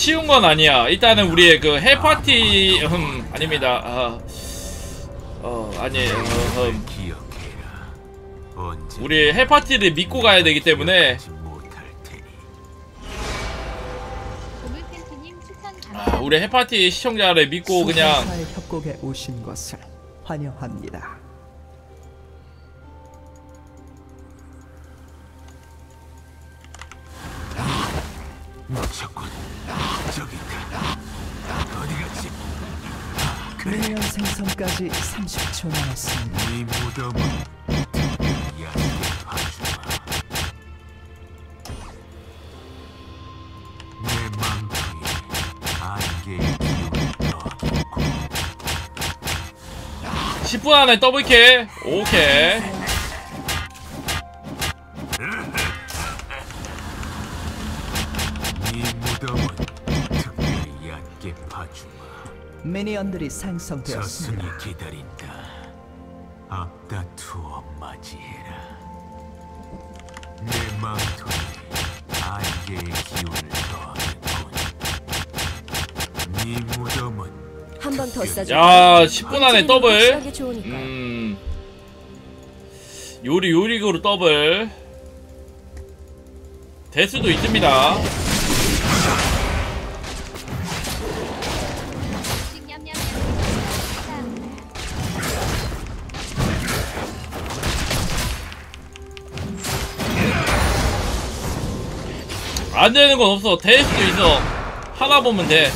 쉬운 건 아니야. 일단은 우리의 그 헬파티 음 아닙니다. 아, 어 아니에요. 어, 음, 우리 헬파티를 믿고 가야 되기 때문에 아. 우리 헬파티 시청자를 믿고 그냥 협곡에 오신 것을 환영합니다. 놓쳤군. 저기. 어디 갔지? 미니언 생성까지 30초 남았습니다. 이 무덤은 얇게 봐주마. 내 안개의 기운을 넣어놓고 10분 안에 더블킬. 오케이. 이 미니언들이 저승이 생성되었습니다. 기다린다. 앞다투어 맞이해라. 내 망토에 안개의 기운을 더하겠군. 네 무덤은 한 번 더 싸줘. 야 10분 안에 더블. 확실하게 좋으니까. 음 요리 요리으로 더블. 될 수도 있습니다. 안 되는 건 없어. 될 수도 있어. 하나 보면 돼.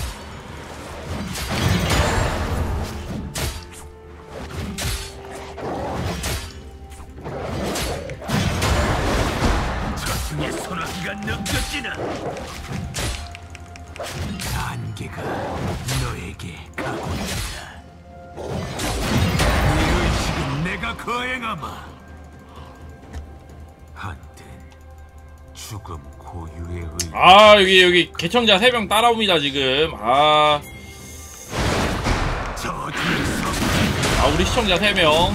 거행하마. 한때 죽음 고유의 의. 아 여기 여기 개청자 3명 따라옵니다 지금. 아, 아 우리 시청자 3명.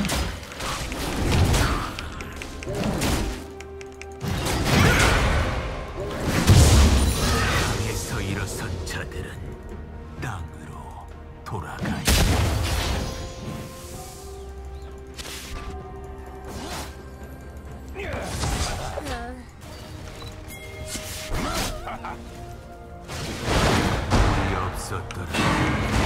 땅에서 일어선 자들은 땅으로 돌아가야 우리 없었더라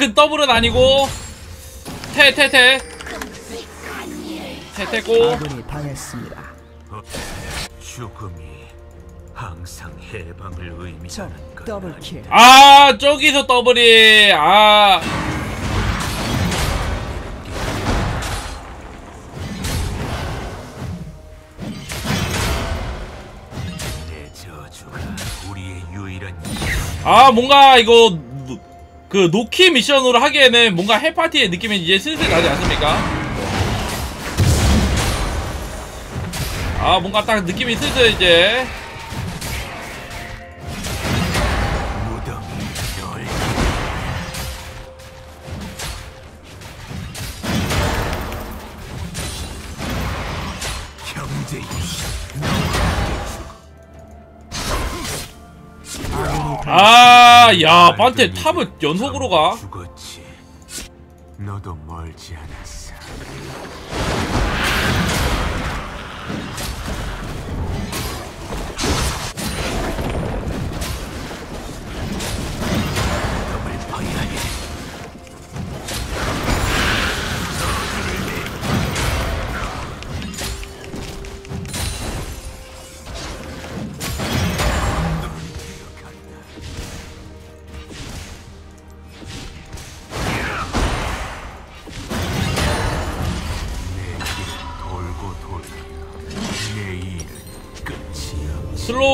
아그 더블은 아니고. 태태태. 태태고. 아군이 당했습니다. 죽음이 항상 해방을 적 의미하는 것 더블킬. 아 저기서 더블이. 아. 내 저주가 우리의 유일한 아 뭔가 이거 노- 그 노키 미션으로 하기에는 뭔가 헬파티의 느낌이 이제 슬슬 나지 않습니까? 아 뭔가 딱 느낌이 슬슬 이제 형제이 아야 반테 탑을 연속으로 가. 죽었지. 너도 멀지 않았어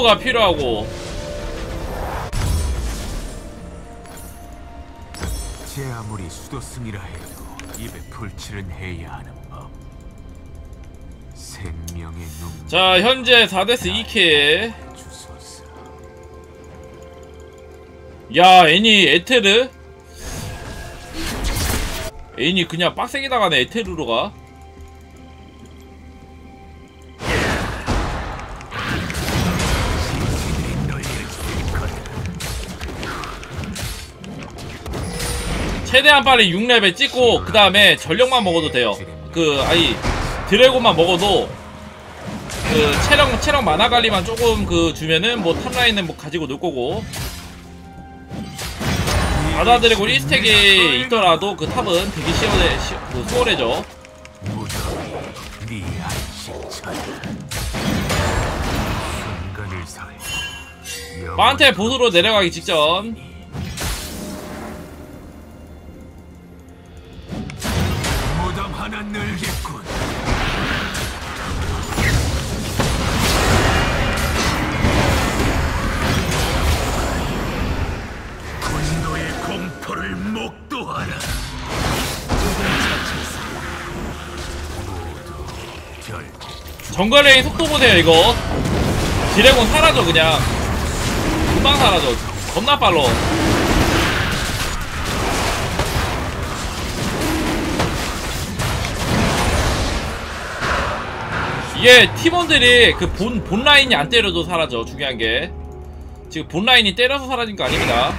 슬로우가 필요하고. 제 아무리 수도승이라 해도 입에 풀칠은 해야 하는 법. 생명의 눈. 자 현재 4데스 2킬. 주소서. 야 애니 에테르? 애니 그냥 빡세게 나가네 에테르로 가 최대한 빨리 6레벨 찍고 그 다음에 전력만 먹어도 돼요. 그 아니 드래곤만 먹어도 그 체력 체력 만화 관리만 조금 그 주면은 뭐 탑라인은 뭐 가지고 놀 거고. 바다 드래곤 1스택이 있더라도 그 탑은 되게 시원해 시, 그 수월해져. 무덤이 네 마한테 보수로 내려가기 직전 정글레인 속도 보세요 이거. 드래곤 사라져 그냥. 금방 사라져. 겁나 빨라. 이게 팀원들이 그 본 본 라인이 안 때려도 사라져 중요한 게. 지금 본 라인이 때려서 사라진 거 아닙니다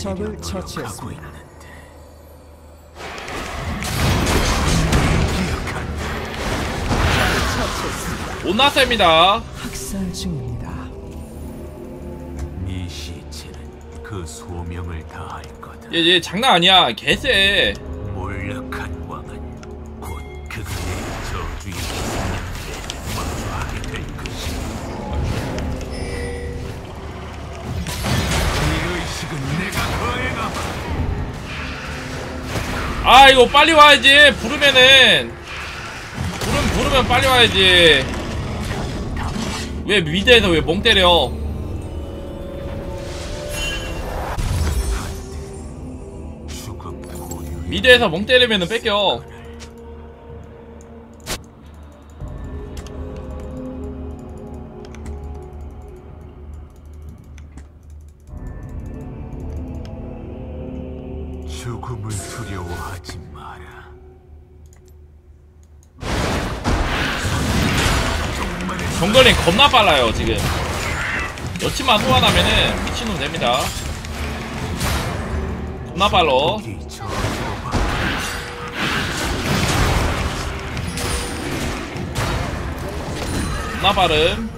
적을 처치했습니다. 있는데 못났습니다 학살 중입니다. 네 시체는 그 소명을 다할 거다. 얘, 얘 장난 아니야 개쎄 아 이거 빨리 와야지. 부르면은. 부르면 부르면 빨리 와야지. 왜 미드에서 왜 멍 때려. 미드에서 멍 때리면은 뺏겨 죽음을 두려워하지 마라. 정글링 겁나 빨라요 지금. 여치만 소환하면은 미친놈 됩니다. 겁나 받 겁나 빠름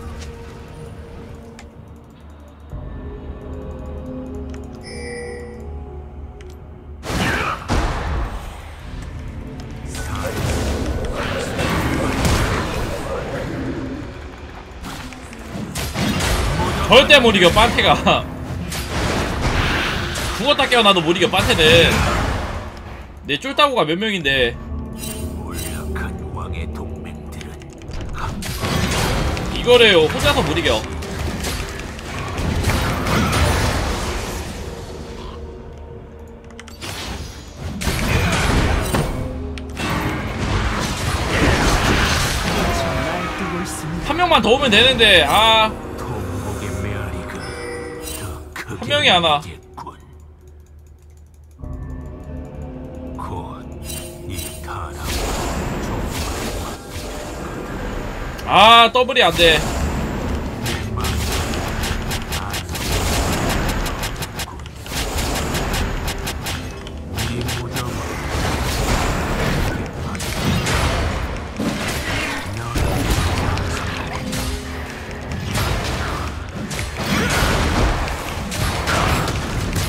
절대 못 이겨 판테가. 죽었다 깨어나도 못 이겨 판테는. 내 쫄따구가 몇 명인데. 이거를 혼자서 못 이겨. 한 명만 더 오면 되는데 아 명이 안 와. 아 더블이 안돼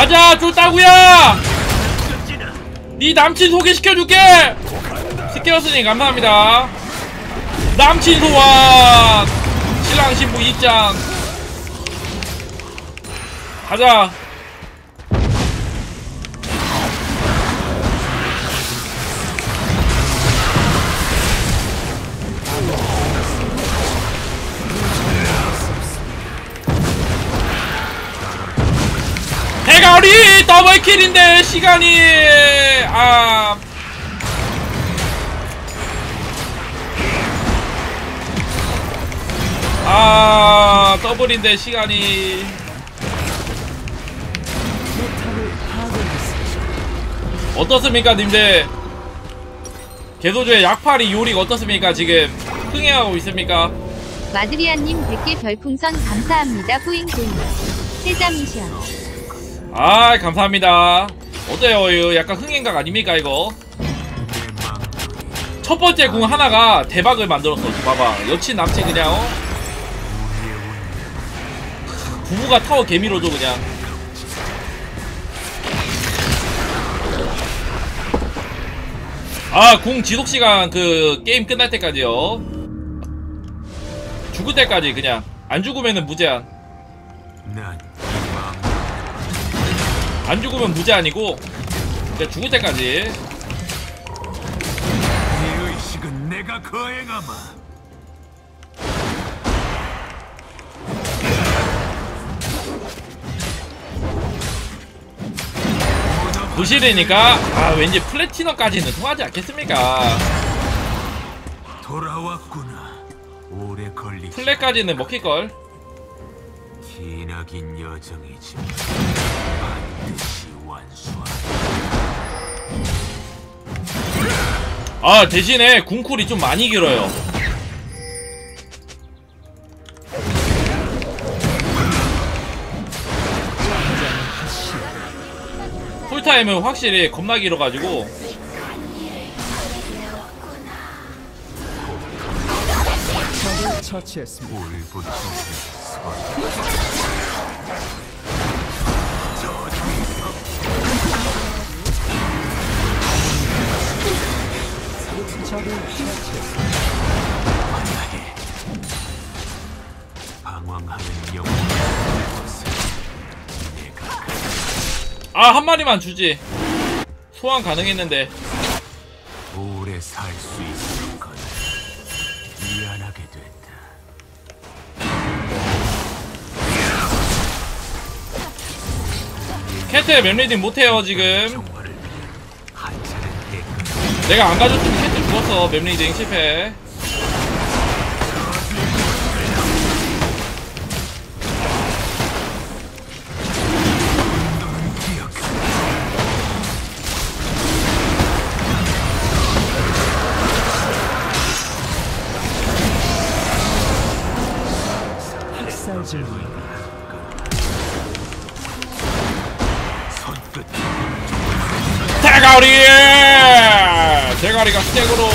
가자 쫄따구야! 네 남친 소개시켜줄게! 시켰으니 감사합니다. 남친 소환! 신랑 신부 입장 가자 대가리 더블킬인데 시간이 아 아, 더블인데 시간이 어떻습니까, 님들? 개소주의 약팔이 요리가 어떻습니까? 지금 흥행하고 있습니까? 마드리안님 100개 별풍선 감사합니다. 뿌잉뿌잉. 세자 미션. 아, 감사합니다. 어때요? 이거 약간 흥행각 아닙니까, 이거? 첫 번째 궁 하나가 대박을 만들었어. 봐봐. 여친 남친 그냥 어? 부부가 타워 개미로도 그냥. 아, 궁 지속 시간 그 게임 끝날 때까지요. 죽을 때까지 그냥 안 죽으면은 무제한. 안 죽으면 무제한이고 그냥 죽을 때까지. 이 의식은 내가 거행하마 부실이니까 아 왠지 플래티넘까지는 통하지 않겠습니까? 돌아왔구나 오래 걸리지 플랫까지는 먹힐걸. 기나긴 완수하라 아 대신에 궁쿨이 좀 많이 길어요 쿨타임은 확실히 겁나 길어가지고 처치했습니다. 적을 처치했습니다. 방황하는 영혼의 것을 내가 아 한 마리만 주지. 소환 가능했는데. 오래 살 수 있을 거야 미안하게 됐다. 캐트 맵리딩 못해요 지금. 내가 안 가줬으면 캐트 죽었어 맵리딩 실패 대가리가 스택으로.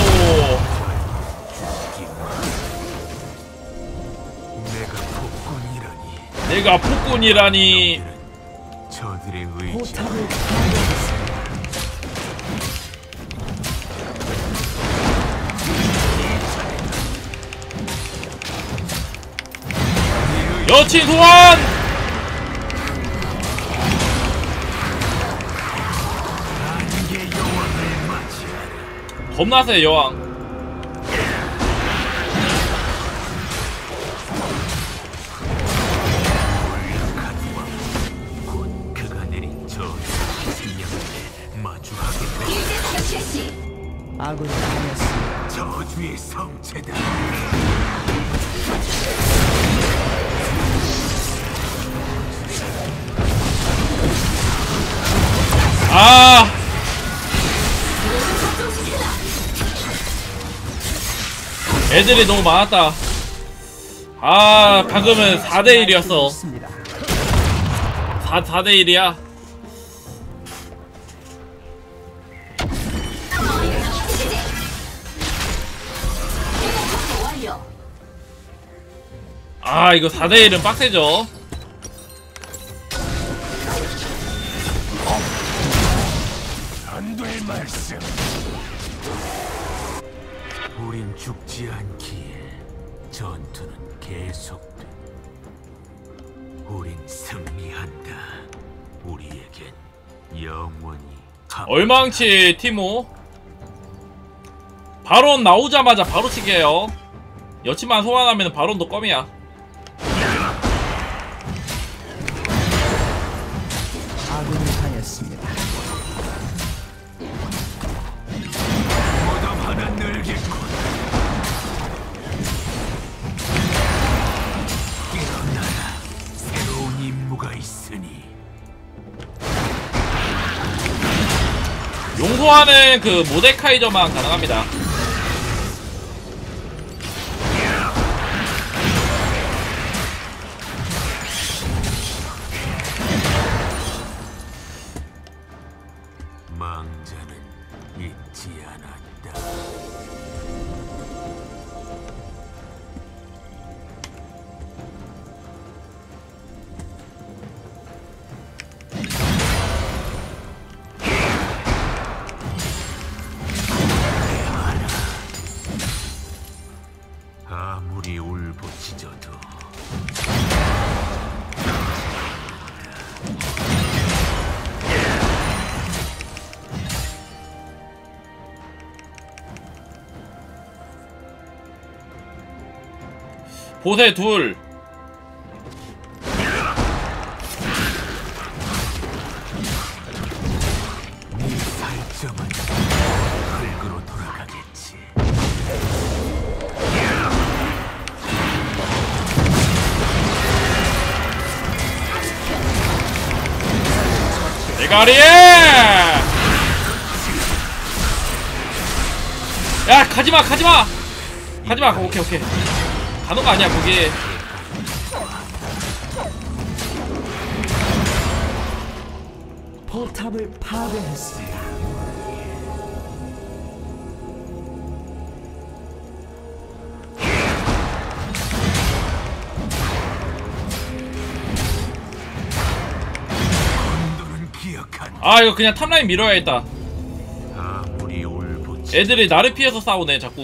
내가 폭군이라니. 내가 폭군이라니. 저들의 의지. 여친 소환 겁나 세 여왕 애들이 너무 많았다 아 방금은 4대1이었어 있습니다. 4, 4대1이야 아 이거 4대1은 빡세죠 안될 말씀. 죽지 않기에 전투는 계속돼. 우린 승리한다. 우리에겐 영원히 감- 얼망치 티모 바론 나오자마자 바로 치게요 여친만 소환하면 바론도 껌이야 용서하는 그 모데카이저만 가능합니다 망자는 잊지 않았다. 보세 둘. 네 살점은 흙으로 돌아가겠지. 대가리 야 가지마 가지마! 가지마! 오케이 오케이 거 아니야 거기 포탑을 파괴했습니다. 아 이거 그냥 탑라인 밀어야겠다. 애들이 나를 피해서 싸우네 자꾸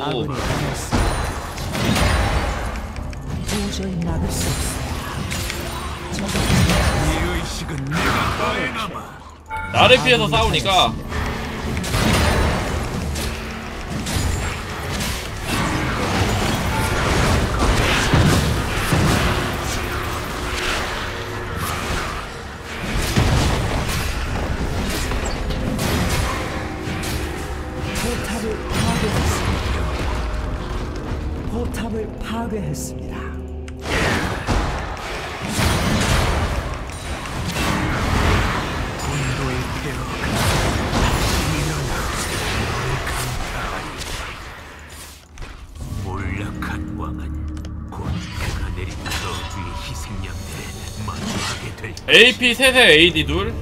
도저히 막을 수 없습니다. 이 의식은 내가 나를 피해서 싸우니까 포탑을 파괴했습니다. AP 셋에 AD 둘.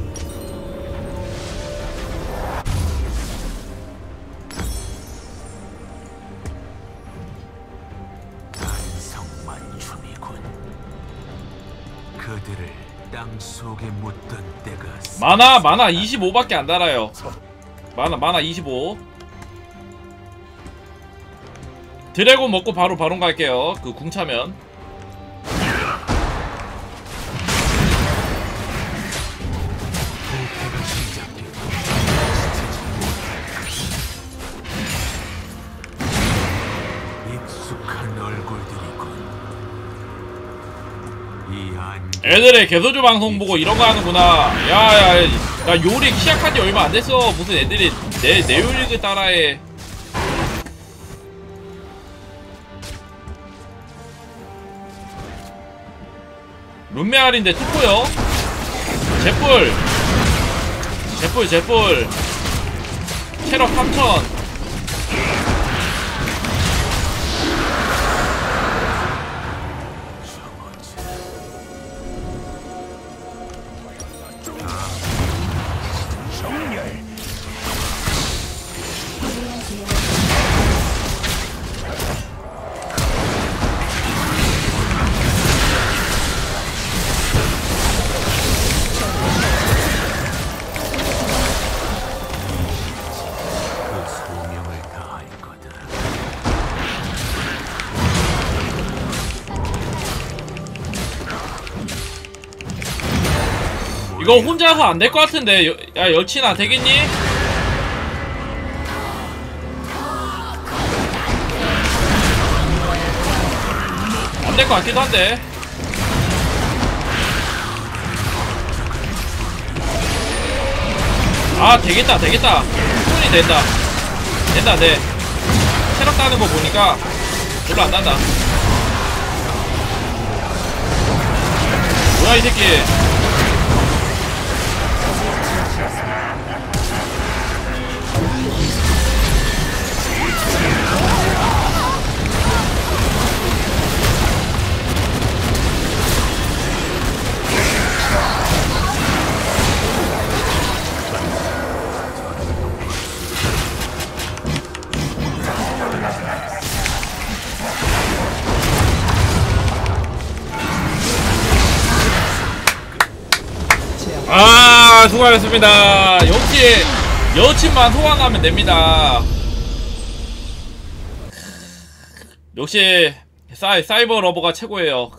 만화 만화 25밖에 안 달아요. 만화 만화 25 드래곤 먹고 바로 바론 갈게요. 그 궁 차면 애들의 개소주 방송 보고 이런 거 하는구나. 야야 나 요리 시작한 지 얼마 안 됐어. 무슨 애들이 내, 내 요리를 따라해. 룸메알인데 투포요? 제뿔 제뿔 제뿔 체력 3000이 이거 혼자서 안 될 것 같은데. 여, 야 여친아 되겠니? 안 될 것 같기도 한데. 아 되겠다 되겠다. 충분히 된다. 된다 네. 체력 따는 거 보니까 별로 안 난다. 뭐야 이 새끼 수고하셨습니다. 역시 여친만 소환하면 됩니다. 역시 사이, 사이버 러버가 최고예요